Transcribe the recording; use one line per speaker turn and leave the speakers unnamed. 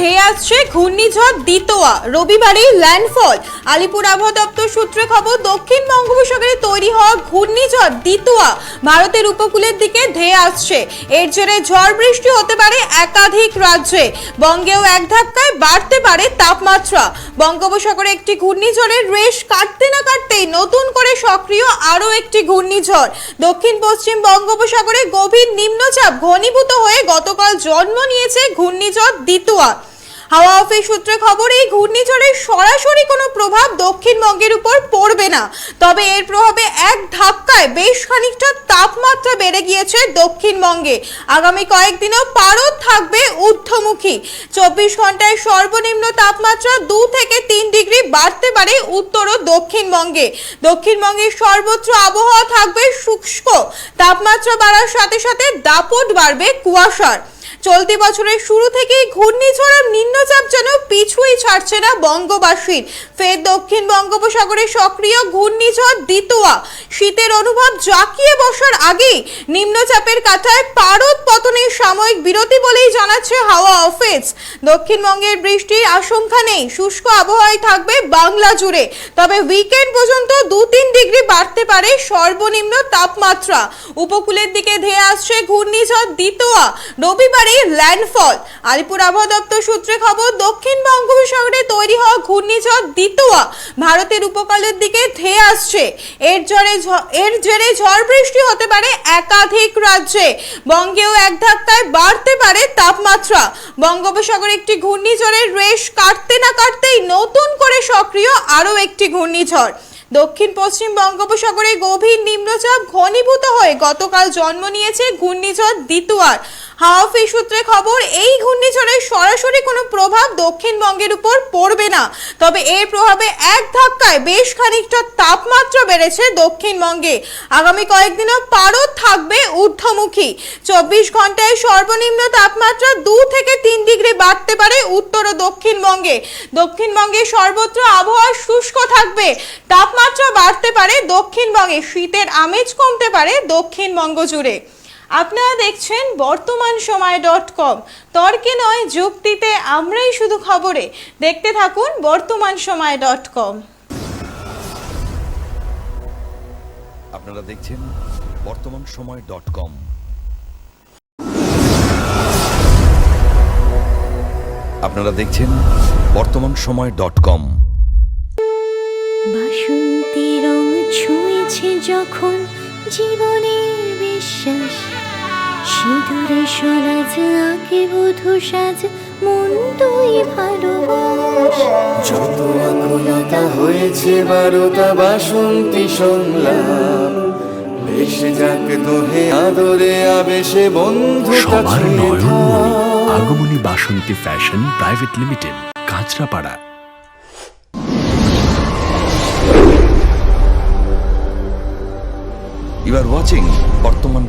ধেয়ে আসছে ঘূর্ণিঝড় দিতোয়া। রবিবারই ল্যান্ডফল। আলিপুর আবহাওয়া দপ্তর সূত্রে খবর, দক্ষিণ বঙ্গোপসাগরে তৈরি হওয়া ঘূর্ণিঝড় দিতোয়া ভারতের উপকূলের দিকে ধেয়ে আসছে। এর জেরে ঝড় বৃষ্টি হতে পারে একাধিক রাজ্যে। বঙ্গেও এক ধাক্কায় বাড়তে পারে তাপমাত্রা। বঙ্গোপসাগরে একটি ঘূর্ণিঝড়ের রেশ কাটতে না কাটতেই নতুন করে সক্রিয় আরও একটি ঘূর্ণিঝড়। দক্ষিণ পশ্চিম বঙ্গোপসাগরে গভীর নিম্নচাপ ঘনীভূত হয়ে গতকাল জন্ম নিয়েছে ঘূর্ণিঝড় দিতোয়া। হাওয়া অফিস সূত্রে খবর, এই ঘূর্ণিঝড়ের সরাসরি কোনো প্রভাব দক্ষিণবঙ্গের উপর পড়বে না। তবে এর প্রভাবে এক ধাক্কায় বেশ খানিকটা তাপমাত্রা বেড়ে গিয়েছে দক্ষিণবঙ্গে। আগামী কয়েকদিনেও পারদ থাকবে ঊর্ধ্বমুখী। চব্বিশ ঘন্টায় সর্বনিম্ন তাপমাত্রা দু থেকে তিন ডিগ্রি বাড়তে পারে উত্তর ও দক্ষিণবঙ্গে। দক্ষিণবঙ্গের সর্বত্র আবহাওয়া থাকবে শুষ্ক। তাপমাত্রা বাড়ার সাথে সাথে দাপট বাড়বে কুয়াশার। চলতি বছরের শুরু থেকেই ঘূর্ণিঝড় নিম্নচাপ যেন পিছুই ছাড়ছে না বঙ্গবাসীর। ফের দক্ষিণ বঙ্গোপসাগরে সক্রিয় ঘূর্ণিঝড় দিতোয়া। শীতের অনুভব জাঁকিয়ে বসার আগেই নিম্নচাপের কাঁটায় পারদ পতনের সাময়িক বিরতি বলেই জানাচ্ছে হাওয়া অফিস। দক্ষিণবঙ্গের বৃষ্টির আশঙ্কা নেই। শুষ্ক আবহাওয়ায় থাকবে বাংলা জুড়ে। তবে উইকেন্ড পর্যন্ত দু তিন ডিগ্রি বাড়তে পারে সর্বনিম্ন তাপমাত্রা। উপকূলের দিকে ধেয়ে আসছে ঘূর্ণিঝড় দিতোয়া। রবিবারে ল্যান্ডফল আলিপুর আবহাওয়া দপ্তর সূত্রে খবর, দক্ষিণ বঙ্গোপসাগরে তৈরি হওয়া ঘূর্ণিঝড় দিতোয়া ভারতের উপকূলের দিকে ধেয়ে আসছে। এর জেরে এর জেরে ঝড় বৃষ্টি হতে পারে একাধিক রাজ্যে। বঙ্গেও এক ধাক্কায় বাড়তে পারে তাপমাত্রা। বঙ্গোপসাগরে একটি ঘূর্ণিঝড়ের রেশ কাটতে না কাটতেই নতুন করে সক্রিয় আরও একটি ঘূর্ণিঝড়। দক্ষিণ পশ্চিম বঙ্গোপসাগরে গভীর নিম্নচাপ ঘনীভূত হয়ে গতকাল জন্ম নিয়েছে ঘূর্ণিঝড় দিতুয়ার। হাওয়া অফিস সূত্রে খবর, এই ঘূর্ণিঝড়ের সরাসরি কোনো প্রভাব দক্ষিণবঙ্গের উপর পড়বে না। তবে এর প্রভাবে এক ধাক্কায় বেশ খানিকটা তাপমাত্রা বেড়েছে দক্ষিণবঙ্গে। আগামী কয়েকদিনও পারদ থাকবে ঊর্ধ্বমুখী। চব্বিশ ঘন্টায় সর্বনিম্ন তাপমাত্রা দু থেকে তিন ডিগ্রি বাড়তে পারে উত্তর ও দক্ষিণবঙ্গে। দক্ষিণবঙ্গে সর্বত্র আবহাওয়া শুষ্ক থাকবে। তাপমাত্রা বাড়তে পারে দক্ষিণবঙ্গে। শীতের আমেজ কমতে পারে দক্ষিণবঙ্গ জুড়ে। আপনারা দেখছেন বর্তমান সময় ডট কম। তর্কে নয় যুক্তিতে আমরাই শুধু খবরে। দেখতে থাকুন বর্তমান সময় ডট কম।
আপনারা দেখছেন বর্তমান সময় ডট কম। আপনারা দেখছেন বর্তমান সময় ডট কম।
বাসন্তী রং ছুঁয়েছে যখন জীবনের বিশ্বাস। সিঁদুরে সরাজ আঁকে বধু সাজ মন তুই ভালোবাস।
যত আকুলতা হয়েছে বারোটা বাসন্তী সংলাপ। ভেসে যাক তোহে আদরে আবেশে বন্ধুতা
সবার Nayanmoni Agamani Basanti fashion private limited Kanchrapara.
You are watching Bartaman